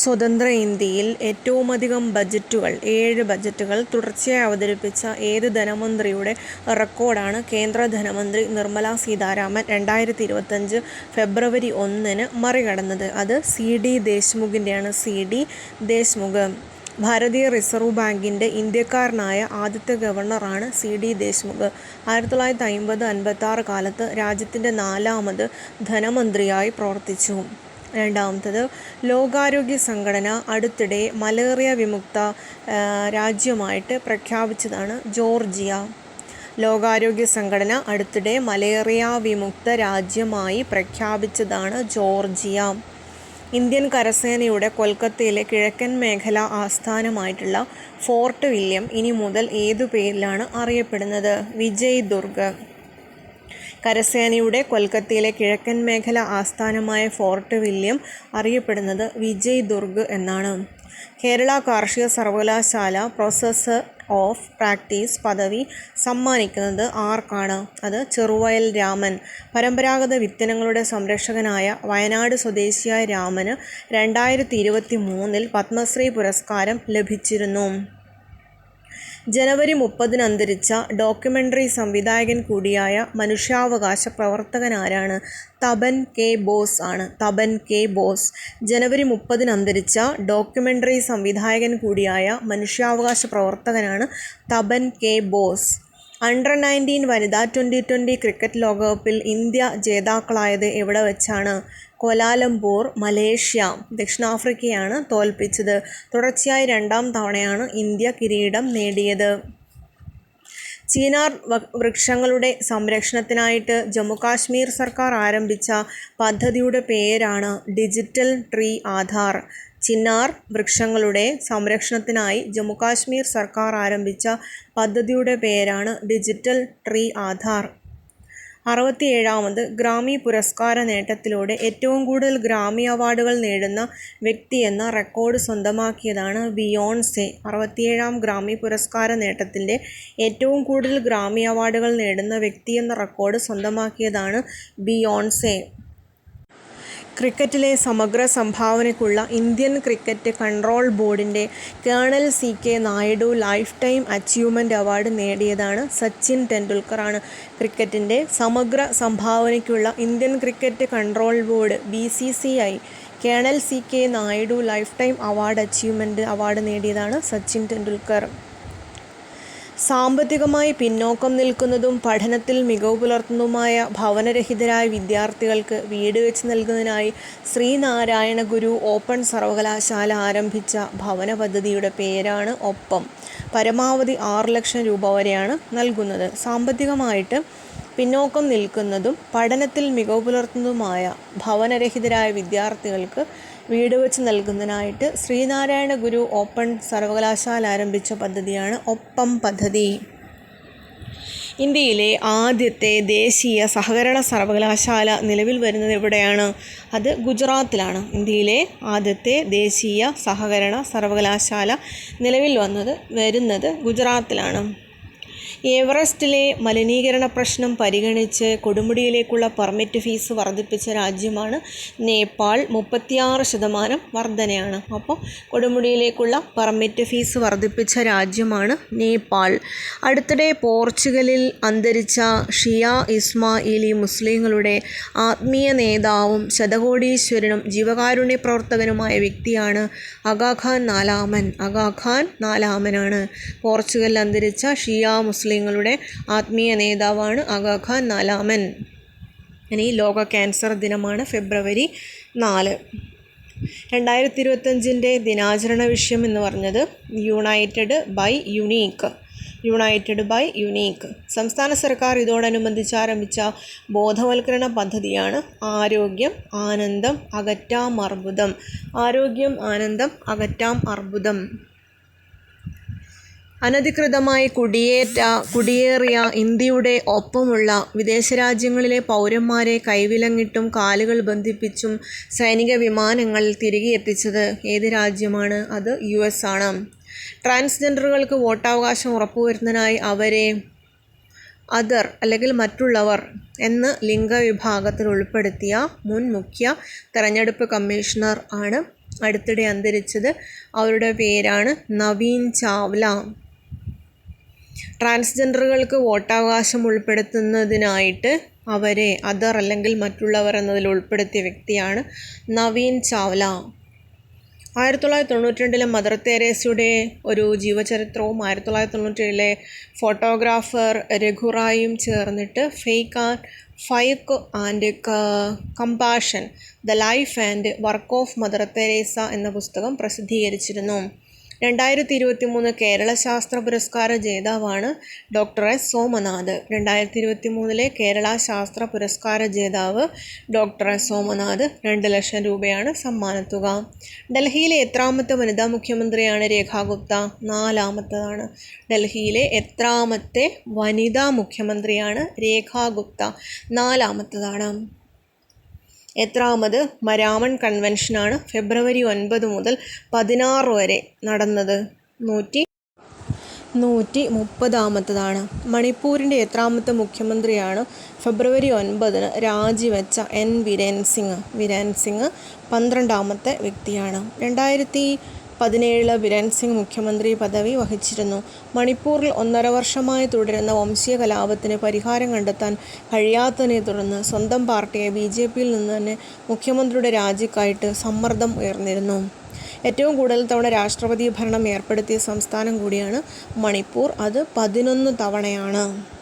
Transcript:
സ്വതന്ത്ര ഇന്ത്യയിൽ ഏറ്റവുമധികം ബജറ്റുകൾ ഏഴ് ബജറ്റുകൾ തുടർച്ചയായി അവതരിപ്പിച്ച ഏത് ധനമന്ത്രിയുടെ റെക്കോർഡാണ് കേന്ദ്ര ധനമന്ത്രി നിർമ്മല സീതാരാമൻ രണ്ടായിരത്തി ഇരുപത്തഞ്ച് ഫെബ്രുവരി ഒന്നിന് മറികടന്നത്? അത് സി ഡി ദേശ്മുഖിന്റെയാണ് സി ഡി ദേശ്മുഖ്. ഭാരതീയ റിസർവ് ബാങ്കിന്റെ ഇന്ത്യക്കാരനായ ആദ്യത്തെ ഗവർണറാണ് സി ഡി ദേശ്മുഖ്. ആയിരത്തി തൊള്ളായിരത്തി അമ്പത് അൻപത്താറ് കാലത്ത് രാജ്യത്തിന്റെ നാലാമത് ധനമന്ത്രിയായി പ്രവർത്തിച്ചു. രണ്ടാമത്തത് ലോകാരോഗ്യ സംഘടന അടുത്തിടെ മലേറിയ വിമുക്ത രാജ്യമായിട്ട് പ്രഖ്യാപിച്ചതാണ് ജോർജിയ. ലോകാരോഗ്യ സംഘടന അടുത്തിടെ മലേറിയ വിമുക്ത രാജ്യമായി പ്രഖ്യാപിച്ചതാണ് ജോർജിയ. ഇന്ത്യൻ കരസേനയുടെ കൊൽക്കത്തയിലെ കിഴക്കൻ മേഖല ആസ്ഥാനമായിട്ടുള്ള ഫോർട്ട് വില്യം ഇനി മുതൽ ഏതു പേരിലാണ് അറിയപ്പെടുന്നത്? വിജയ് ദുർഗ്. കരസേനയുടെ കൊൽക്കത്തയിലെ കിഴക്കൻ മേഖല ആസ്ഥാനമായ ഫോർട്ട് വില്യം അറിയപ്പെടുന്നത് വിജയ് ദുർഗ് എന്നാണ്. കേരള കാർഷിക സർവകലാശാല പ്രൊഫസർ ഓഫ് പ്രാക്ടീസ് പദവി സമ്മാനിക്കുന്നത് ആർക്കാണ്? അത് ചെറുവയൽ രാമൻ. പരമ്പരാഗത വിത്തനങ്ങളുടെ സംരക്ഷകനായ വയനാട് സ്വദേശിയായ രാമന് രണ്ടായിരത്തി ഇരുപത്തി മൂന്നിൽ പത്മശ്രീ പുരസ്കാരം ലഭിച്ചിരുന്നു. ജനുവരി മുപ്പതിന് അന്തരിച്ച ഡോക്യുമെന്ററി സംവിധായകൻ കൂടിയായ മനുഷ്യാവകാശ പ്രവർത്തകനാരാണ് തപൻ കെ ബോസ് ആണ്. Tapan K boss. ജനുവരി മുപ്പതിന് അന്തരിച്ച ഡോക്യുമെന്ററി സംവിധായകൻ കൂടിയായ മനുഷ്യാവകാശ പ്രവർത്തകനാണ് Tapan K Bose. Under nineteen വനിതാ ട്വന്റി ട്വന്റി ക്രിക്കറ്റ് ലോകകപ്പിൽ ഇന്ത്യ ജേതാക്കളായത് എവിടെ വെച്ചാണ്? കോലാലംപൂർ മലേഷ്യ ദക്ഷിണാഫ്രിക്കയാണ് തോൽപ്പിച്ചത്. തുടർച്ചയായി രണ്ടാം തവണയാണ് ഇന്ത്യ കിരീടം നേടിയത്. ചീനാർ വൃക്ഷങ്ങളുടെ സംരക്ഷണത്തിനായിട്ട് ജമ്മുകാശ്മീർ സർക്കാർ ആരംഭിച്ച പദ്ധതിയുടെ പേരാണ് ഡിജിറ്റൽ ട്രീ ആധാർ. ചിന്നാർ വൃക്ഷങ്ങളുടെ സംരക്ഷണത്തിനായി ജമ്മുകാശ്മീർ സർക്കാർ ആരംഭിച്ച പദ്ധതിയുടെ പേരാണ് ഡിജിറ്റൽ ട്രീ ആധാർ. അറുപത്തിയേഴാമത് ഗ്രാമി പുരസ്കാര നേട്ടത്തിലൂടെ ഏറ്റവും കൂടുതൽ ഗ്രാമി അവാർഡുകൾ നേടുന്ന വ്യക്തി എന്ന റെക്കോർഡ് സ്വന്തമാക്കിയതാണ് ബിയോൺസെ. അറുപത്തിയേഴാം ഗ്രാമി പുരസ്കാര നേട്ടത്തിന്റെ ഏറ്റവും കൂടുതൽ ഗ്രാമി അവാർഡുകൾ നേടുന്ന വ്യക്തി എന്ന റെക്കോർഡ് സ്വന്തമാക്കിയതാണ് ബിയോൺസെ. ക്രിക്കറ്റിലെ സമഗ്ര സംഭാവനയ്ക്കുള്ള ഇന്ത്യൻ ക്രിക്കറ്റ് കൺട്രോൾ ബോർഡിന്റെ colonel C K Naidu life time achievement award നേടിയതാണ് Sachin ടെണ്ടുൽക്കറാണ്. ക്രിക്കറ്റിന്റെ സമഗ്ര സംഭാവനയ്ക്കുള്ള Indian cricket control board B C C I colonel C K Naidu life time award achievement award നേടിയതാണ് Sachin Tendulkar. സാമ്പത്തികമായി പിന്നോക്കം നിൽക്കുന്നതും പഠനത്തിൽ മികവ് പുലർത്തുന്നതുമായ ഭവനരഹിതരായ വിദ്യാർത്ഥികൾക്ക് വീട് വെച്ച് നൽകുന്നതിനായി ശ്രീനാരായണ ഗുരു ഓപ്പൺ സർവകലാശാല ആരംഭിച്ച ഭവന പദ്ധതിയുടെ പേരാണ് ഒപ്പം. പരമാവധി ആറ് ലക്ഷം രൂപ വരെയാണ് നൽകുന്നത്. സാമ്പത്തികമായിട്ട് പിന്നോക്കം നിൽക്കുന്നതും പഠനത്തിൽ മികവ് പുലർത്തുന്നതുമായ ഭവനരഹിതരായ വിദ്യാർത്ഥികൾക്ക് വീട് വെച്ച് നൽകുന്നതിനായിട്ട് ശ്രീനാരായണ ഗുരു ഓപ്പൺ സർവകലാശാല ആരംഭിച്ച പദ്ധതിയാണ് ഒപ്പം പദ്ധതി. ഇന്ത്യയിലെ ആദ്യത്തെ ദേശീയ സഹകരണ സർവകലാശാല നിലവിൽ വരുന്നത് എവിടെയാണ്? അത് ഗുജറാത്തിലാണ്. ഇന്ത്യയിലെ ആദ്യത്തെ ദേശീയ സഹകരണ സർവകലാശാല നിലവിൽ വന്നത് വരുന്നത് ഗുജറാത്തിലാണ്. എവറസ്റ്റിലെ മലിനീകരണ പ്രശ്നം പരിഗണിച്ച് കൊടുമുടിയിലേക്കുള്ള പെർമിറ്റ് ഫീസ് വർദ്ധിപ്പിച്ച രാജ്യമാണ് നേപ്പാൾ. മുപ്പത്തിയാറ് ശതമാനം വർധനയാണ്. അപ്പോൾ കൊടുമുടിയിലേക്കുള്ള പെർമിറ്റ് ഫീസ് വർദ്ധിപ്പിച്ച രാജ്യമാണ് നേപ്പാൾ. അടുത്തിടെ പോർച്ചുഗലിൽ അന്തരിച്ച ഷിയ ഇസ്മായിലി മുസ്ലിങ്ങളുടെ ആത്മീയ നേതാവും ശതകോടീശ്വരനും ജീവകാരുണ്യ പ്രവർത്തകനുമായ വ്യക്തിയാണ് അഗാഖാൻ നാലാമൻ. അഗാഖാൻ നാലാമനാണ് പോർച്ചുഗലിൽ അന്തരിച്ച ഷിയ മുസ്ലിം മുസ്ലിങ്ങളുടെ ആത്മീയ നേതാവാണ് അഗാഖാൻ നാലാമൻ. ഇനി ലോക ക്യാൻസർ ദിനമാണ് ഫെബ്രുവരി നാല്. രണ്ടായിരത്തി ഇരുപത്തഞ്ചിന്റെ ദിനാചരണ വിഷയം എന്ന് പറഞ്ഞത് united by unique. United by unique. സംസ്ഥാന സർക്കാർ ഇതോടനുബന്ധിച്ച് ആരംഭിച്ച ബോധവൽക്കരണ പദ്ധതിയാണ് ആരോഗ്യം ആനന്ദം അകറ്റാം അർബുദം. ആരോഗ്യം ആനന്ദം അകറ്റാം അർബുദം. അനധികൃതമായി കുടിയേറ്റ കുടിയേറിയ ഇന്ത്യയുടെ ഒപ്പമുള്ള വിദേശ രാജ്യങ്ങളിലെ പൗരന്മാരെ കൈവിലങ്ങിട്ടും കാലുകൾ ബന്ധിപ്പിച്ചും സൈനിക വിമാനങ്ങൾ തിരികെ എത്തിച്ചത് ഏത് രാജ്യമാണ്? അത് യു എസ് ആണ്. ട്രാൻസ്ജെൻഡറുകൾക്ക് വോട്ടവകാശം ഉറപ്പുവരുന്നതിനായി അവരെ അതർ അല്ലെങ്കിൽ മറ്റുള്ളവർ എന്ന് ലിംഗവിഭാഗത്തിൽ ഉൾപ്പെടുത്തിയ മുൻ മുഖ്യ തെരഞ്ഞെടുപ്പ് കമ്മീഷണർ ആണ് അടുത്തിടെ അന്തരിച്ചത്. അവരുടെ പേരാണ് നവീൻ ചാവ്ല. ട്രാൻസ്ജെൻഡറുകൾക്ക് വോട്ടവകാശം ഉൾപ്പെടുത്തുന്നതിനായിട്ട് അവരെ അതർ അല്ലെങ്കിൽ മറ്റുള്ളവർ എന്നതിൽ ഉൾപ്പെടുത്തിയ വ്യക്തിയാണ് നവീൻ ചാവ്ല. ആയിരത്തി തൊള്ളായിരത്തി തൊണ്ണൂറ്റി രണ്ടിലെ മദർ തെരേസയുടെ ഒരു ജീവചരിത്രവും ആയിരത്തി തൊള്ളായിരത്തി തൊണ്ണൂറ്റേഴിലെ ഫോട്ടോഗ്രാഫർ രഘുറായും ചേർന്നിട്ട് faith and faith and compassion the life and work of Mother Teresa എന്ന പുസ്തകം പ്രസിദ്ധീകരിച്ചിരുന്നു. രണ്ടായിരത്തി ഇരുപത്തി മൂന്ന് കേരള ശാസ്ത്ര പുരസ്കാര ജേതാവാണ് ഡോക്ടർ എസ് സോമനാഥ്. രണ്ടായിരത്തി ഇരുപത്തി മൂന്നിലെ കേരള ശാസ്ത്ര പുരസ്കാര ജേതാവ് ഡോക്ടർ എസ് സോമനാഥ് രണ്ട് ലക്ഷം രൂപയാണ് സമ്മാനത്തുക. ഡൽഹിയിലെ എത്രാമത്തെ വനിതാ മുഖ്യമന്ത്രിയാണ് രേഖാ ഗുപ്ത. നാലാമത്തതാണ്. ഡൽഹിയിലെ എത്രാമത്തെ വനിതാ മുഖ്യമന്ത്രിയാണ് രേഖാ ഗുപ്ത. നാലാമത്തതാണ്. എത്രാമത്? മരാമൺ കൺവെൻഷനാണ് ഫെബ്രുവരി ഒൻപത് മുതൽ പതിനാറ് വരെ നടന്നത്. നൂറ്റി നൂറ്റി മുപ്പതാമത്തതാണ്. മണിപ്പൂരിന്റെ എത്രാമത്തെ മുഖ്യമന്ത്രിയാണ് ഫെബ്രുവരി ഒൻപതിന് രാജിവെച്ച എൻ. വിരേൻ സിംഗ് വിരേൻ സിംഗ് പന്ത്രണ്ടാമത്തെ വ്യക്തിയാണ്. രണ്ടായിരത്തി പതിനേഴിൽ ബിരൻ സിംഗ് മുഖ്യമന്ത്രി പദവി വഹിച്ചിരുന്നു. മണിപ്പൂരിൽ ഒന്നര വർഷമായി തുടരുന്ന വംശീയ കലാപത്തിന് പരിഹാരം കണ്ടെത്താൻ കഴിയാത്തതിനെ തുടർന്ന് സ്വന്തം പാർട്ടിയെ ബി ജെ പിയിൽ നിന്ന് തന്നെ മുഖ്യമന്ത്രിയുടെ രാജിക്കായിട്ട് സമ്മർദ്ദം ഉയർന്നിരുന്നു. ഏറ്റവും കൂടുതൽ തവണ രാഷ്ട്രപതി ഭരണം ഏർപ്പെടുത്തിയ സംസ്ഥാനം കൂടിയാണ് മണിപ്പൂർ. അത് പതിനൊന്ന് തവണയാണ്.